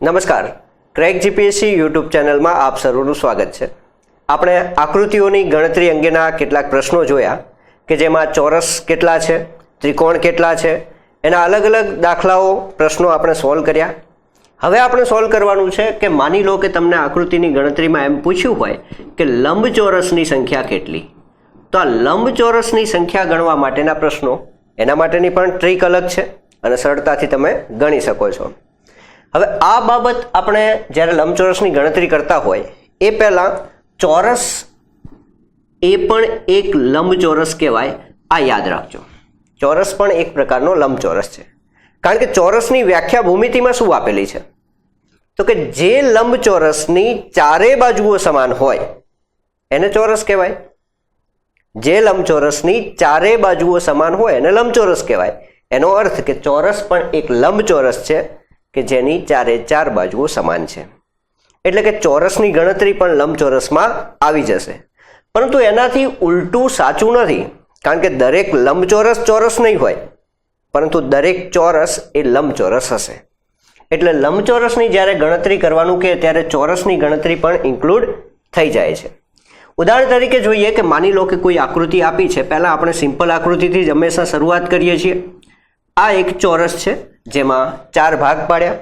નમસ્કાર. Crack GPSC YouTube ચેનલમાં આપ સર્વનું સ્વાગત છે. આપણે આકૃતિઓની ગણતરી અંગેના કેટલાક પ્રશ્નો જોયા કે જેમાં ચોરસ કેટલા છે, ત્રિકોણ કેટલા છે, એના અલગ અલગ દાખલાઓ પ્રશ્નો આપણે સોલ્વ કર્યા. હવે આપણે સોલ્વ કરવાનું છે કે માની લો કે તમને આકૃતિની ગણતરીમાં એમ પૂછ્યું હોય કે લંબચોરસની સંખ્યા કેટલી. તો આ લંબચોરસની સંખ્યા ગણવા માટેના પ્રશ્નો, એના માટેની પણ ટ્રીક અલગ છે અને સરળતાથી તમે ગણી શકો છો. હવે આ બાબત આપણે જ્યારે લંબચોરસની ગણતરી કરતા હોય, એ પહેલાં ચોરસ એ પણ એક લંબચોરસ કહેવાય, આ યાદ રાખજો. ચોરસ પણ એક પ્રકારનો લંબચોરસ છે. કારણ કે ચોરસની વ્યાખ્યા ભૂમિતિમાં શું આપેલી છે? તો કે જે લંબચોરસની ચારે બાજુઓ સમાન હોય, એને ચોરસ કહેવાય. જે લંબચોરસની ચારે બાજુઓ સમાન હોય, એને લંબચોરસ કહેવાય. એનો અર્થ કે ચોરસ પણ એક લંબચોરસ છે કે જેની ચારે ચાર બાજુઓ સમાન છે. એટલે કે ચોરસની ગણતરી પણ લંબચોરસમાં આવી જશે. પરંતુ એનાથી ઉલટું સાચું નથી, કારણ કે દરેક લંબચોરસ ચોરસ નહીં હોય, પરંતુ દરેક ચોરસ એ લંબચોરસ હશે. એટલે લંબચોરસની જ્યારે ગણતરી કરવાનું કે ત્યારે ચોરસની ગણતરી પણ ઇન્ક્લુડ થઈ જાય છે. ઉદાહરણ તરીકે જોઈએ કે માની લો કે કોઈ આકૃતિ આપી છે. પહેલાં આપણે સિમ્પલ આકૃતિથી જ હંમેશા શરૂઆત કરીએ છીએ. આ એક ચોરસ છે. જેમાં ચાર ભાગ પાડ્યા.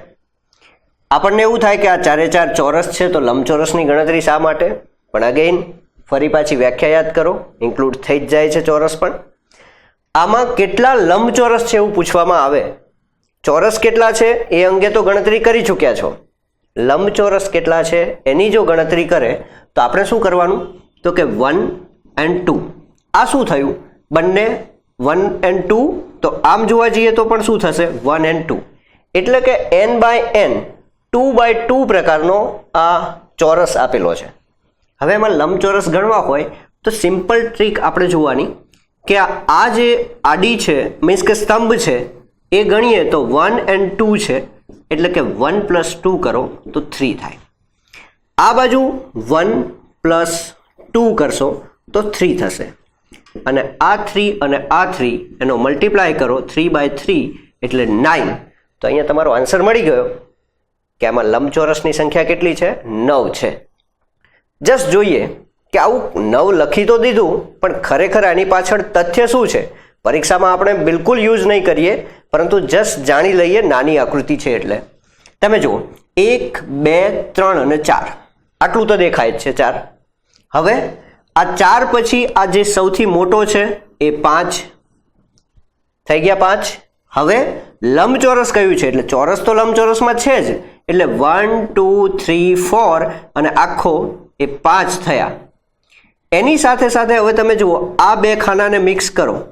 આપણને એવું થાય કે આ ચારે ચાર ચોરસ છે તો લંબચોરસની ગણતરી શા માટે? પણ અગેઇન ફરી પાછી વ્યાખ્યા યાદ કરો. ઇન્ક્લુડ થઈ જ જાય છે ચોરસ પણ. આમાં કેટલા લંબચોરસ છે એવું પૂછવામાં આવે? ચોરસ કેટલા છે એ અંગે તો ગણતરી કરી ચૂક્યા છો. લંબચોરસ કેટલા છે એની જો ગણતરી કરે, તો આપણે શું કરવાનું? તો કે વન એન્ડ ટુ આ શું થયું? બંને વન એન્ડ ટુ તો આમ જોવા જઈએ તો પણ શું થશે? વન એન્ડ ટુ એટલે કે N by N two by two પ્રકારનો આ ચોરસ આપેલો છે. હવે એમાં લંબચોરસ ગણવા હોય તો સિમ્પલ ટ્રીક આપણે જોવાની કે આ જે આડી છે મીન્સ કે સ્તંભ છે, એ ગણીએ તો વન એન્ડ ટુ છે. એટલે કે વન પ્લસ ટુ કરો તો થ્રી થાય. આ બાજુ વન પ્લસ ટુ કરશો તો થ્રી થશે. અને આ થ્રી અને આ થ્રી એનો મલ્ટીપ્લાય કરો થ્રી બાય થ્રી એટલે નાઇન તો અહીંયા તમારો આન્સર મળી ગયો કે આમાં લંબચોરસની સંખ્યા કેટલી છે? નવ છે. જસ્ટ જોઈએ કે આવું નવ લખી તો દીધું, પણ ખરેખર આની પાછળ તથ્ય શું છે? પરીક્ષામાં આપણે બિલકુલ યુઝ નહીં કરીએ, પરંતુ જસ્ટ જાણી લઈએ નાની આકૃતિ છે એટલે. તમે જુઓ, એક, બે, ત્રણ અને ચાર. આટલું તો દેખાય જ છે ચાર. હવે આ ચાર પછી આ જે સૌથી મોટો છે, એ પાંચ. થઈ ગયા પાંચ. હવે લંબચોરસ કયું છે? એટલે ચોરસ તો લંબચોરસમાં છે જ. એટલે વન ટુ થ્રી ફોર અને આખો એ પાંચ થયા. એની સાથે સાથે હવે તમે જુઓ, આ બે ખાનાને મિક્સ કરો.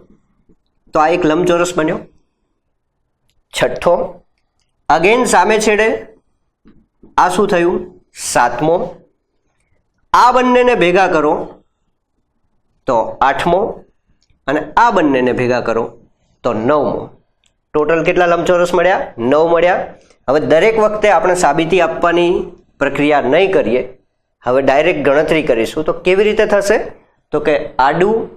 તો આ એક લંબચોરસ બન્યો. છઠ્ઠો. અગેન સામે છેડે. આ શું થયું? સાતમો. આ બંનેને ભેગા કરો. તો આઠમો અને આ બંનેને ભેગા કરો તો નવમો. ટોટલ કેટલા લંબચોરસ મળ્યા? નવ મળ્યા. હવે દરેક વખતે આપણે સાબિતી આપવાની પ્રક્રિયા નહીં કરીએ. હવે ડાયરેક્ટ ગણતરી કરીશું. તો કેવી રીતે થશે? તો કે આડું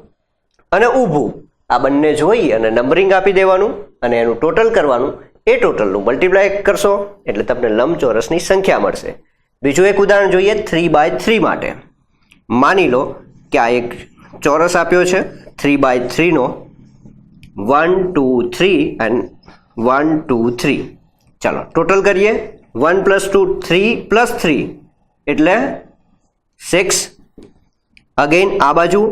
અને ઊભું. આ બંને જોઈ અને નંબરિંગ આપી દેવાનું અને એનું ટોટલ કરવાનું. એ ટોટલનું મલ્ટીપ્લાય કરશો એટલે તમને લંબચોરસની સંખ્યા મળશે. બીજું એક ઉદાહરણ જોઈએ થ્રી બાય થ્રી માટે. માની લો કે આ એક ચોરસ આપ્યો છે. Three by થ્રીનો one two three and one two three ચાલો ટોટલ કરીએ. One plus two three plus three એટલે સિક્સ અગેન આ બાજુ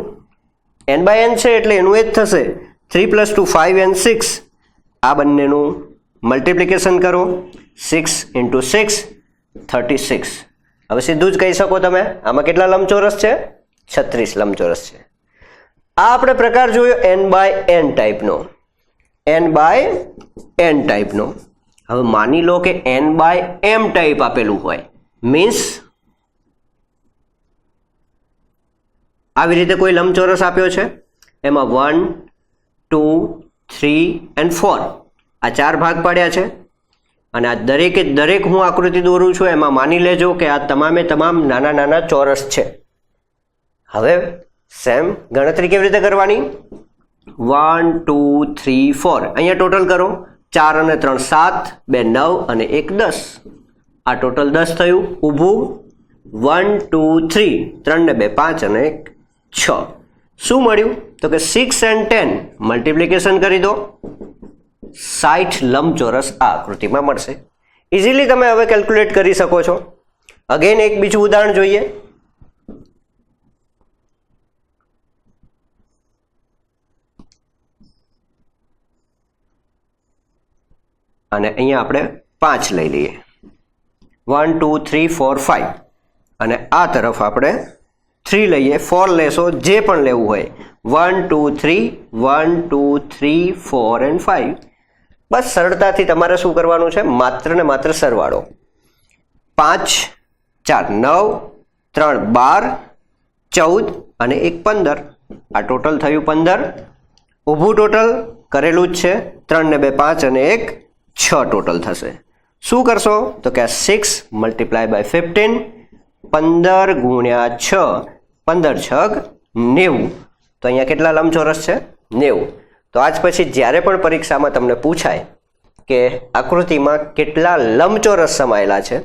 એન બાય એન છે એટલે એનું એ જ થશે. Three plus two five and six આ બંનેનું મલ્ટિપ્લિકેશન કરો. Six into six thirty six હવે સીધું જ કહી શકો તમે. આમાં કેટલા લંબચોરસ છે? છત્રીસ લંબચોરસ છે. આ આપણે પ્રકાર જોયો એન બાય એન ટાઈપનો એન બાય એન ટાઈપનો હવે માની લો કે એન બાય એમ ટાઈપ આપેલું હોય. મીન્સ આવી રીતે કોઈ લંબચોરસ આપ્યો છે? એમાં one two three and four આ ચાર ભાગ પાડ્યા છે. અને આ દરેકે દરેક હું આકૃતિ દોરું છું, એમાં માની લેજો કે આ તમામે તમામ નાના નાના ચોરસ છે. હવે સેમ ગણતરી કેવી રીતે કરવાની? One, two, three, four. અહીંયા ટોટલ કરો. ચાર અને ત્રણ સાત, બે નવ અને એક દસ. આ ટોટલ દસ થયું. ઊભું. One, two, three. ત્રણ ને બે, પાંચ અને એક, છ. શું મળ્યું? તો કે સિક્સ એન્ડ ટેન મલ્ટિપ્લિકેશન કરી દો. સાઠ લંબચોરસ આ આકૃતિમાં મળશે. ઇઝીલી તમે હવે કેલ્ક્યુલેટ કરી શકો છો. અગેન એક બીજું ઉદાહરણ જોઈએ. અને અહીંયા આપણે પાંચ લઈ લઈએ. One two three four five અને આ તરફ આપણે થ્રી લઈએ. ફોર લેશો, જે પણ લેવું હોય. One two three one two three four and five બસ સરળતાથી તમારે શું કરવાનું છે? માત્ર ને માત્ર સરવાળો. પાંચ, ચાર, નવ, ત્રણ, બાર, ચૌદ અને એક પંદર. આ ટોટલ થયું પંદર. ઊભું ટોટલ કરેલું જ છે. ત્રણ ને બે પાંચ અને એક. છ ટોટલ થશે. શું કરશો? તો કે સિક્સ મલ્ટીપ્લાય બાય ફિફ્ટીન પંદર ગુણ્યા છ, પંદર છગ નેવું. તો અહીંયા કેટલા લંબચોરસ છે? નેવું. તો આજ પછી જ્યારે પણ પરીક્ષામાં તમને પૂછાય કે આકૃતિમાં કેટલા લંબચોરસ સમાયેલા છે,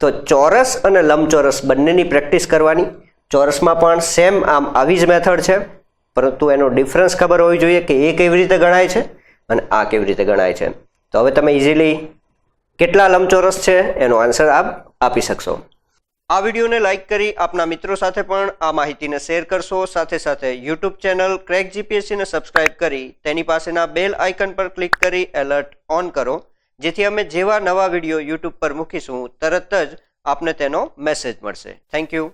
તો ચોરસ અને લંબચોરસ બંનેની પ્રેક્ટિસ કરવાની. ચોરસમાં પણ સેમ આમ આવી જ મેથડ છે, પરંતુ એનો ડિફરન્સ ખબર હોવી જોઈએ કે એ કેવી રીતે ગણાય છે અને આ કેવી રીતે ગણાય છે. તો હવે તમે ઇઝીલી કેટલા લંબચોરસ છે એનો આન્સર આપ આપી શકશો. આ વિડીયોને લાઇક કરી આપના મિત્રો સાથે પણ આ માહિતીને શેર કરશો. સાથે સાથે યુટ્યુબ ચેનલ ક્રેક જીપીએસસીને સબસ્ક્રાઇબ કરી તેની પાસેના બેલ આઇકન પર ક્લિક કરી એલર્ટ ઓન કરો. જેથી અમે જેવા નવા વીડિયો યુટ્યુબ પર મૂકીશું, તરત જ આપને તેનો મેસેજ મળશે. Thank you